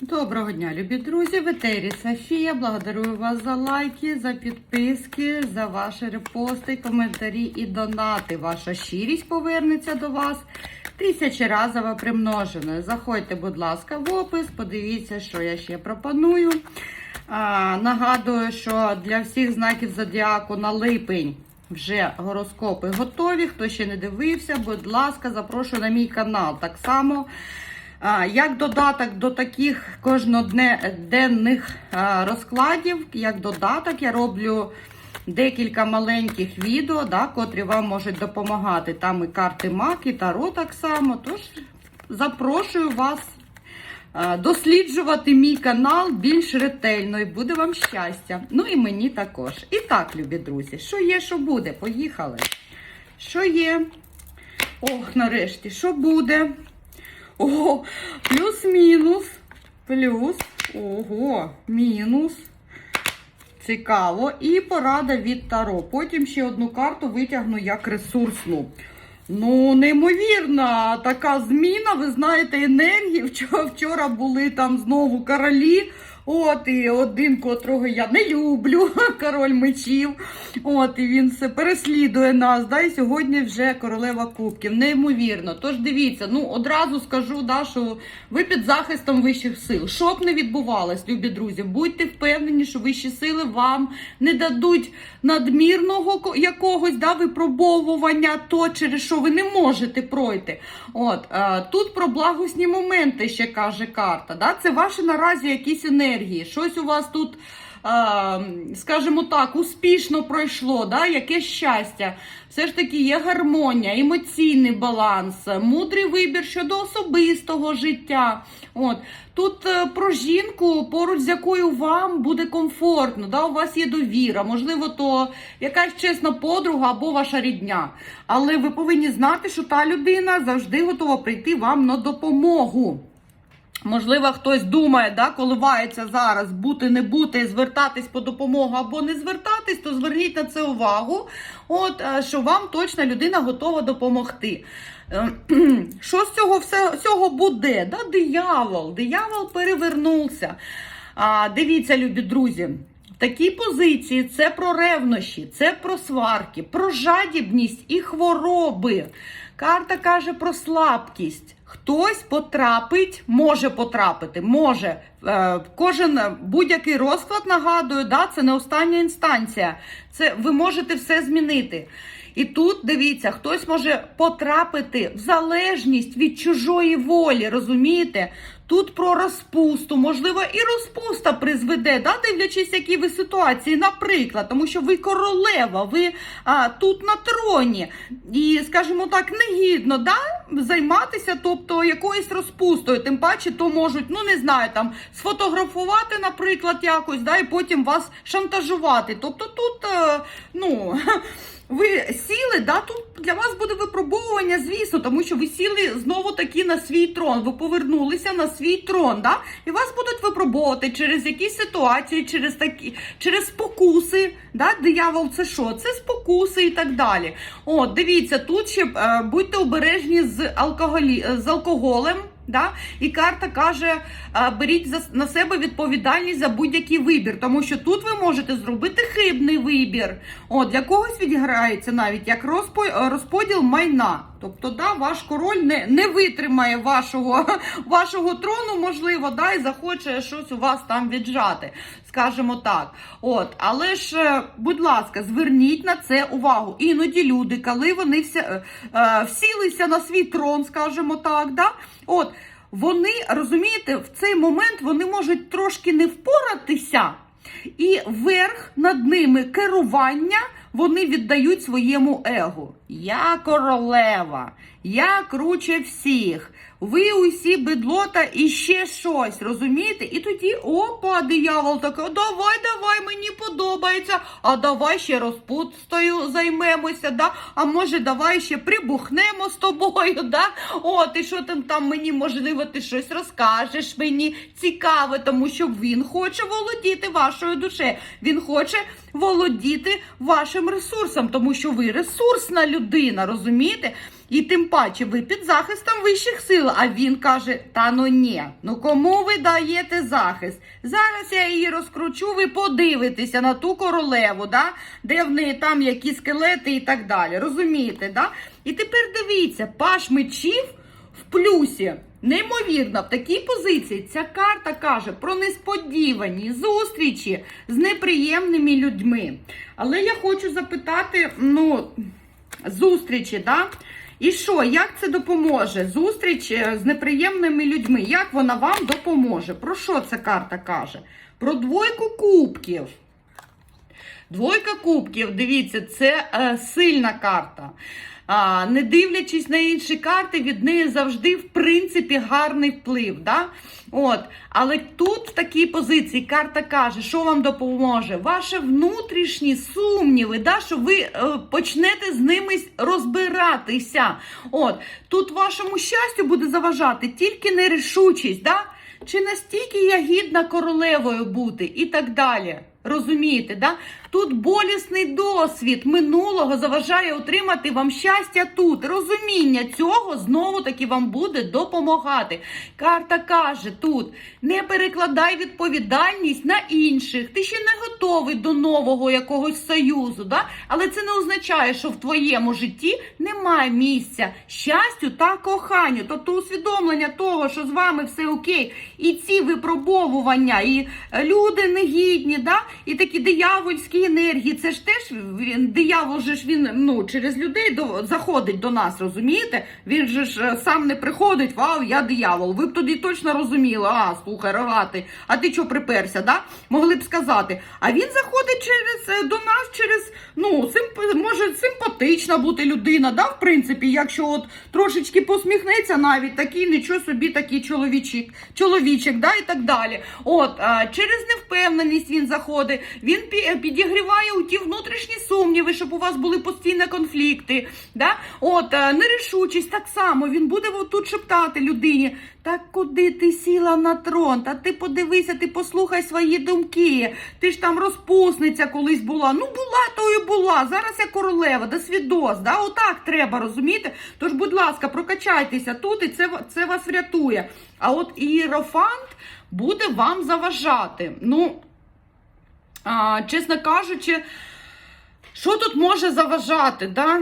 Доброго дня, любі друзі! В етері Софія. Благодарую вас за лайки, за підписки, за ваші репости, коментарі і донати. Ваша щирість повернеться до вас тисячеразово примноженою. Заходьте, будь ласка, в опис, подивіться, що я ще пропоную. А, нагадую, що для всіх знаків зодіаку на липень. Вже гороскопи готові. Хто ще не дивився, будь ласка, запрошую на мій канал. Так само Як додаток до таких кожноденних розкладів, як додаток, я роблю декілька маленьких відео, да, котрі вам можуть допомагати. Там і карти МАК, і Таро так само. Тож запрошую вас досліджувати мій канал більш ретельно і буде вам щастя. Ну і мені також. І так, любі друзі, що є, що буде? Поїхали. Що є? Ох, нарешті, що буде? О, плюс-мінус. Плюс. Ого, мінус. Цікаво. І порада від Таро. Потім ще одну карту витягну як ресурсну. Ну, неймовірна така зміна. Ви знаєте, енергії. Вчора були там знову королі. От, і один, котрого я не люблю, король мечів. От, і він все переслідує нас. Да, І сьогодні вже королева кубків. Неймовірно. Тож дивіться, ну одразу скажу, да, що ви під захистом вищих сил. Що б не відбувалось, любі друзі, будьте впевнені, що вищі сили вам не дадуть надмірного якогось да, випробовування, то через що ви не можете пройти. От, е, тут про благосні моменти ще каже карта. Да? Це ваші наразі якісь енергії. Щось у вас тут, скажімо так, успішно пройшло, да? яке щастя. Все ж таки є гармонія, емоційний баланс, мудрий вибір щодо особистого життя. От. Тут е, про жінку, поруч з якою вам буде комфортно, да? у вас є довіра, можливо, то якась чесна подруга або ваша рідня. Але ви повинні знати, що та людина завжди готова прийти вам на допомогу. Можливо, хтось думає, да, коливається зараз бути, не бути, звертатись по допомогу або не звертатись, то зверніть на це увагу. От е, що вам точно людина готова допомогти. Е, Що з цього все, всього буде? Да, диявол, диявол перевернувся. А, дивіться, любі друзі. В такій позиції це про ревнощі, це про сварки, про жадібність і хвороби. Карта каже про слабкість. Хтось потрапить, може потрапити, може. Е, кожен будь-який розклад нагадую, да, це не остання інстанція. Це ви можете все змінити. І тут дивіться, хтось може потрапити в залежність від чужої волі, розумієте? Тут про розпусту, можливо, і розпуста призведе, да, дивлячись, які ви ситуації, наприклад, тому що ви королева, ви а, тут на троні, і, скажімо так, негідно да, займатися, тобто якоюсь розпустою. Тим паче, то можуть, ну не знаю, там сфотографувати, наприклад, якось, да, і потім вас шантажувати. Тобто тут, е, ну. Ви сіли, да, тут для вас буде випробовування, звісно, тому що ви сіли знову таки на свій трон. Ви повернулися на свій трон, да, і вас будуть випробовувати через якісь ситуації, через такі, через спокуси. Да, диявол, це що? Це спокуси і так далі. От, дивіться, тут ще е, будьте обережні з алкоголі, з алкоголем. Да? І карта каже: беріть на себе відповідальність за будь-який вибір, тому що тут ви можете зробити хибний вибір. О, для когось відіграється навіть як розпо, розподіл майна. Тобто, да, ваш король не, не витримає вашого, вашого трону, можливо, да, і захоче щось у вас там віджати. Скажімо так. От, але ж, е, будь ласка, зверніть на це увагу. Іноді люди, коли вони всі, е, е, всілися на свій трон, скажімо так, да, от, вони розумієте, в цей момент вони можуть трошки не впоратися, і верх над ними керування вони віддають своєму его. Я королева, я круче всіх. Ви усі бедлота і ще щось, розумієте? І тоді, опа, диявол такий, давай, давай, мені подобається. А давай ще розпустою займемося, да? А може, давай ще прибухнемо з тобою, да? О, ти що там там мені, можливо, ти щось розкажеш мені цікаве, тому що він хоче володіти вашою душею. Він хоче володіти вашим ресурсом, тому що ви ресурсна людина, розумієте? І тим паче ви під захистом вищих сил. А він каже: Та ну ні, ну кому ви даєте захист? Зараз я її розкручу, ви подивитеся на ту королеву, да? де в неї там які скелети і так далі. Розумієте, да? І тепер дивіться, паш мечів в плюсі. Неймовірно, в такій позиції ця карта каже про несподівані зустрічі з неприємними людьми. Але я хочу запитати, ну, зустрічі, да? І що, як це допоможе? Зустріч е, з неприємними людьми. Як вона вам допоможе? Про що ця карта каже? Про двойку кубків. Двойка кубків, дивіться, це е, сильна карта. А, не дивлячись на інші карти, від неї завжди, в принципі, гарний вплив. Да? От. Але тут в такій позиції карта каже, що вам допоможе? Ваші внутрішні сумніви, да? що ви е, почнете з ними розбиратися. От. Тут вашому щастю буде заважати тільки нерішучість. Да? Чи настільки я гідна королевою бути і так далі. Розумієте, да? Тут болісний досвід минулого заважає отримати вам щастя тут. Розуміння цього знову таки вам буде допомагати. Карта каже тут: не перекладай відповідальність на інших. Ти ще не готовий до нового якогось союзу, да? але це не означає, що в твоєму житті немає місця щастю та коханню. Тобто усвідомлення того, що з вами все окей, і ці випробовування, і люди негідні, да? і такі диявольські енергії, це ж теж він, диявол же ж він ну, через людей до, заходить до нас, розумієте? Він же ж е, сам не приходить, вау, я диявол. Ви б тоді точно розуміли, а, слухай, рогатий, а ти чого приперся, да? Могли б сказати. А він заходить через е, до нас через, ну, симп, може симпатична бути людина, да, в принципі, якщо от трошечки посміхнеться навіть, такий нічого собі, такий чоловічик, чоловічик, да, і так далі. От, через невпевненість він заходить, він пі- підігріває у ті внутрішні сумніви, щоб у вас були постійні конфлікти. Да? От, е, нерішучість так само, він буде тут шептати людині. Так куди ти сіла на трон? Та ти подивися, ти послухай свої думки. Ти ж там розпусниця колись була. Ну була, то і була. Зараз я королева, да свідос. Да? Отак треба, розумієте? Тож, будь ласка, прокачайтеся тут, і це, це вас врятує. А от ієрофант буде вам заважати. Ну, а, чесно кажучи, що тут може заважати? Да?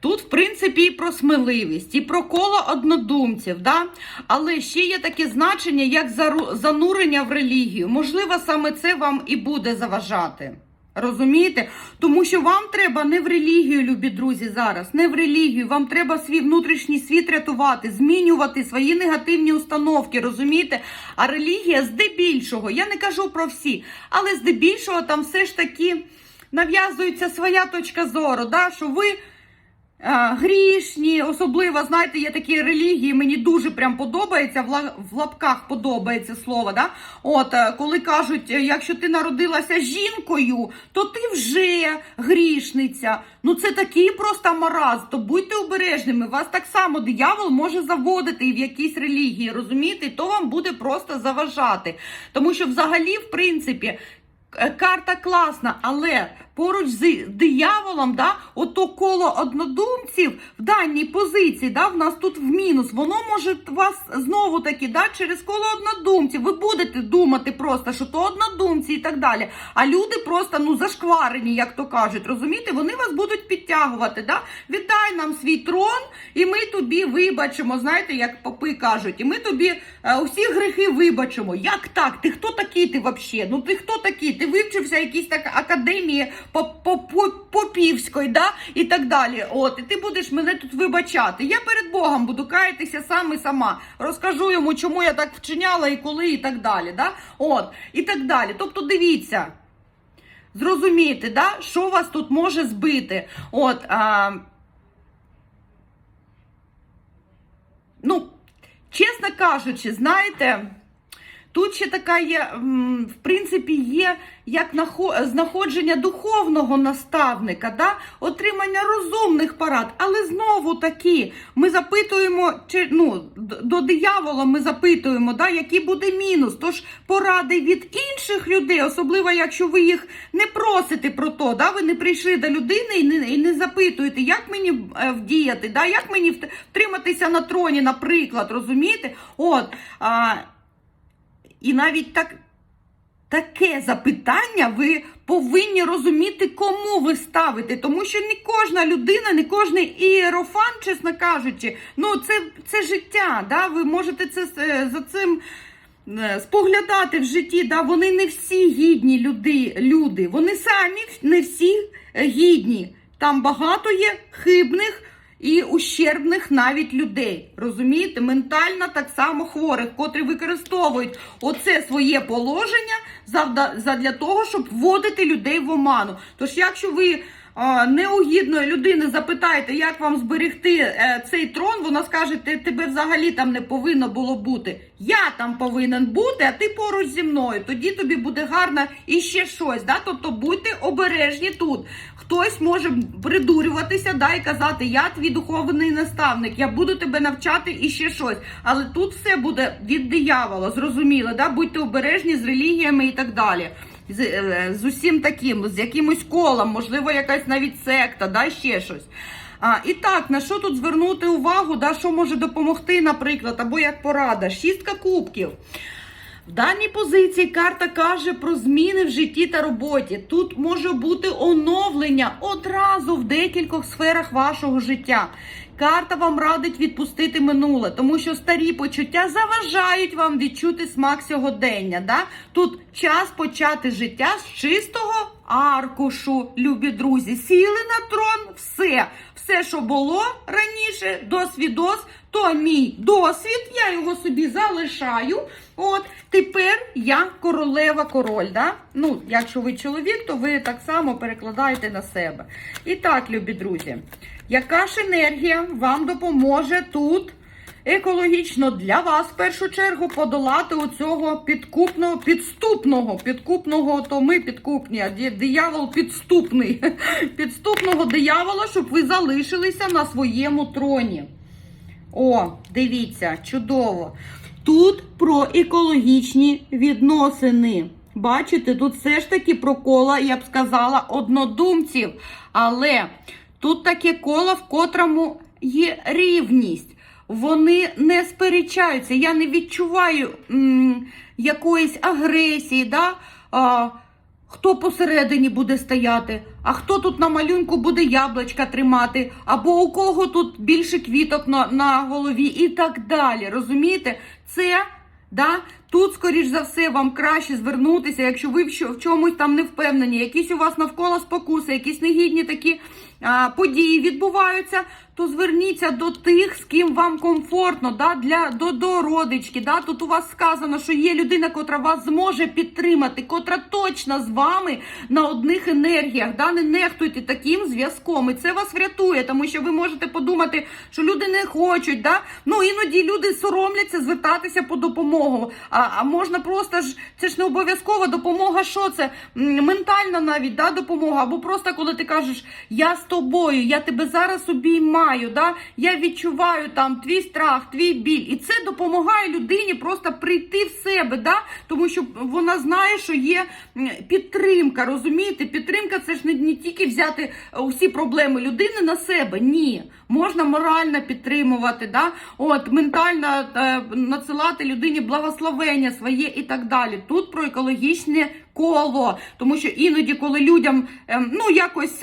Тут, в принципі, і про сміливість, і про коло однодумців, да? але ще є таке значення, як занурення в релігію. Можливо, саме це вам і буде заважати. Розумієте? Тому що вам треба не в релігію, любі друзі, зараз, не в релігію. Вам треба свій внутрішній світ рятувати, змінювати свої негативні установки, розумієте? А релігія здебільшого, я не кажу про всі, але здебільшого там все ж таки нав'язується своя точка зору, да? що ви. А, грішні, особливо, знаєте, є такі релігії, мені дуже прям подобається, в, лапках подобається слово. Да? От, е, коли кажуть, е, якщо ти народилася жінкою, то ти вже грішниця. Ну це такий просто мараз, то будьте обережними. Вас так само диявол може заводити в якісь релігії, розумієте? То вам буде просто заважати. Тому що взагалі, в принципі, Е, Карта класна, але поруч з дияволом, да, ото коло однодумців в даній позиції, да, в нас тут в мінус, воно може вас знову таки, да, через коло однодумців. Ви будете думати просто, що то однодумці і так далі. А люди просто ну зашкварені, як то кажуть, розумієте, вони вас будуть підтягувати. Да? Віддай нам свій трон, і ми тобі вибачимо. Знаєте, як попи кажуть, і ми тобі е, усі грехи вибачимо. Як так? Ти хто такий ти взагалі? Ну ти хто такий? Ти вивчився в якійсь так академії Попівської, да? і так далі. От, і ти будеш мене тут вибачати. Я перед Богом буду каятися сам і сама. Розкажу йому, чому я так вчиняла і коли, і так далі. Да? От, і так далі. Тобто, дивіться. Зрозумієте, да? що вас тут може збити? От, а... Ну, чесно кажучи, знаєте, Тут ще така є, в принципі, є як нахо- знаходження духовного наставника, да? отримання розумних парад. Але знову таки, ми запитуємо, чи, ну, до диявола ми запитуємо, да, який буде мінус. Тож поради від інших людей, особливо якщо ви їх не просите про то, да? ви не прийшли до людини і не, і не запитуєте, як мені е, вдіяти, да? як мені втриматися на троні, наприклад, розумієте? От, а, і навіть так, таке запитання ви повинні розуміти, кому ви ставите. Тому що не кожна людина, не кожний ієрофан, чесно кажучи, ну це, це життя. Да? Ви можете це е, за цим. е, Споглядати в житті, да, вони не всі гідні люди, люди. Вони самі не всі е, гідні. Там багато є хибних і ущербних навіть людей. Розумієте, ментально так само хворих, котрі використовують оце своє положення задля того, щоб вводити людей в оману. Тож, якщо ви а, неугідної людини запитаєте, як вам зберегти е, цей трон, вона скаже, «Ти- тебе взагалі там не повинно було бути. Я там повинен бути, а ти поруч зі мною. Тоді тобі буде гарно і ще щось. Да? Тобто будьте обережні тут. Хтось може придурюватися да, і казати, я твій духовний наставник, я буду тебе навчати і ще щось. Але тут все буде від диявола, зрозуміло, да? будьте обережні з релігіями і так далі. З, е, з усім таким, з якимось колом, можливо, якась навіть секта, да, ще щось. А, і так, на що тут звернути увагу, да, що може допомогти, наприклад, або як порада? Шістка кубків. В даній позиції карта каже про зміни в житті та роботі. Тут може бути оновлення одразу в декількох сферах вашого життя. Карта вам радить відпустити минуле, тому що старі почуття заважають вам відчути смак сьогодення. Да? Тут час почати життя з чистого аркушу, любі друзі. Сіли на трон, все. Все, що було раніше, досвідос, то мій досвід, я його собі залишаю. От тепер я королева король. Да? Ну, якщо ви чоловік, то ви так само перекладаєте на себе. І так, любі друзі, яка ж енергія вам допоможе тут? Екологічно для вас в першу чергу подолати оцього підкупного, підступного, підкупного, то ми підкупні, а диявол підступний, підступного диявола, щоб ви залишилися на своєму троні. О, дивіться, чудово. Тут про екологічні відносини. Бачите, тут все ж таки про кола, я б сказала, однодумців. Але тут таке коло, в котрому є рівність. Вони не сперечаються. Я не відчуваю м, якоїсь агресії. Да? А, Хто посередині буде стояти, а хто тут на малюнку буде яблучка тримати, або у кого тут більше квіток на, на голові і так далі. Розумієте? Це да, тут, скоріш за все, вам краще звернутися, якщо ви в, чомусь там не впевнені, якісь у вас навколо спокуси, якісь негідні такі події відбуваються, то зверніться до тих, з ким вам комфортно, да, для, до, до родички. Да. Тут у вас сказано, що є людина, котра вас зможе підтримати, котра точно з вами на одних енергіях. Да. Не нехтуйте таким зв'язком. І це вас врятує, тому що ви можете подумати, що люди не хочуть. Да. Ну, іноді люди соромляться звертатися по допомогу. А, а можна просто ж, це ж не обов'язкова допомога, що це? Ментальна навіть да, допомога, або просто коли ти кажеш, я з тобою, я тебе зараз обіймаю, да? я відчуваю там твій страх, твій біль. І це допомагає людині просто прийти в себе, да? тому що вона знає, що є підтримка. Розумієте? Підтримка це ж не, не тільки взяти е, усі проблеми людини на себе. Ні. Можна морально підтримувати, да? От, ментально е, надсилати людині благословення своє і так далі. Тут про екологічне коло. Тому що іноді, коли людям ем, ну якось.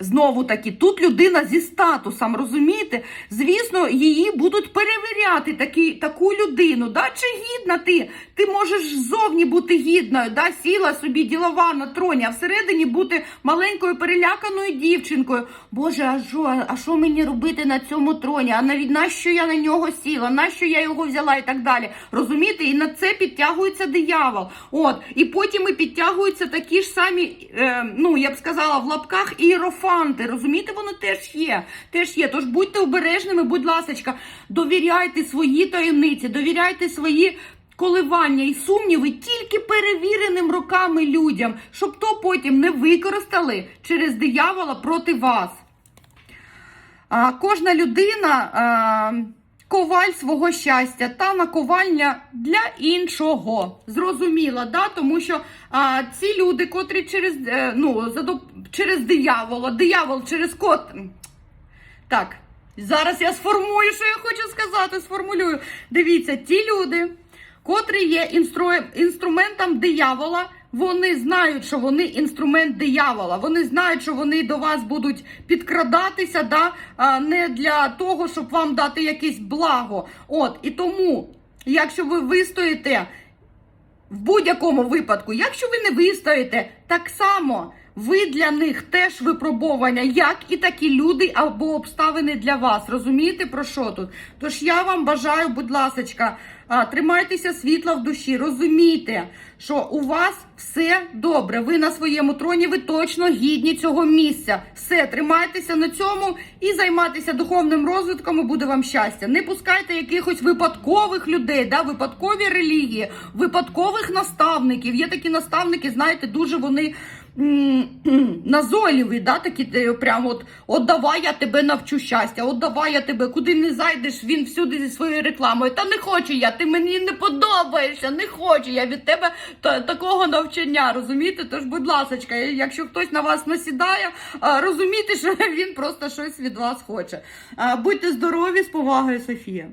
Знову таки, тут людина зі статусом, розумієте? Звісно, її будуть перевіряти такі, таку людину. Да? Чи гідна ти? Ти можеш ззовні бути гідною, да? сіла собі ділова на троні, а всередині бути маленькою переляканою дівчинкою. Боже, а що, а що мені робити на цьому троні? А навіть нащо я на нього сіла? Нащо я його взяла і так далі? Розумієте? І на це підтягується диявол. От, і потім і підтягуються такі ж самі, е, ну я б сказала, в лапках іерофанти. Розумієте, вони теж є. Теж є. Тож будьте обережними, будь ласочка, довіряйте свої таємниці, довіряйте свої коливання і сумніви тільки перевіреним роками людям, щоб то потім не використали через диявола проти вас. А, кожна людина а, коваль свого щастя та наковальня для іншого. Зрозуміло, да? тому що а, ці люди, котрі через, е, ну, за через диявола, диявол через кот. Так, зараз я сформую, що я хочу сказати, сформулюю. Дивіться, ті люди, котрі є інстру... інструментом диявола, вони знають, що вони інструмент диявола. Вони знають, що вони до вас будуть підкрадатися, да? а не для того, щоб вам дати якесь благо. От, і тому, якщо ви вистоїте в будь-якому випадку, якщо ви не вистоїте, так само ви для них теж випробовування, як і такі люди або обставини для вас. Розумієте про що тут? Тож я вам бажаю, будь ласочка, тримайтеся світла в душі, розумійте, що у вас все добре. Ви на своєму троні, ви точно гідні цього місця. Все, тримайтеся на цьому і займайтеся духовним розвитком, і буде вам щастя. Не пускайте якихось випадкових людей, да, випадкові релігії, випадкових наставників. Є такі наставники, знаєте, дуже вони. Назойливі, да, такі те, прям от, от давай я тебе навчу щастя, от давай я тебе, куди не зайдеш, він всюди зі своєю рекламою. Та не хочу я, ти мені не подобаєшся, не хочу я від тебе та, такого навчання, розумієте? Тож, будь ласочка, якщо хтось на вас насідає, розумійте, що він просто щось від вас хоче. Будьте здорові, з повагою, Софія.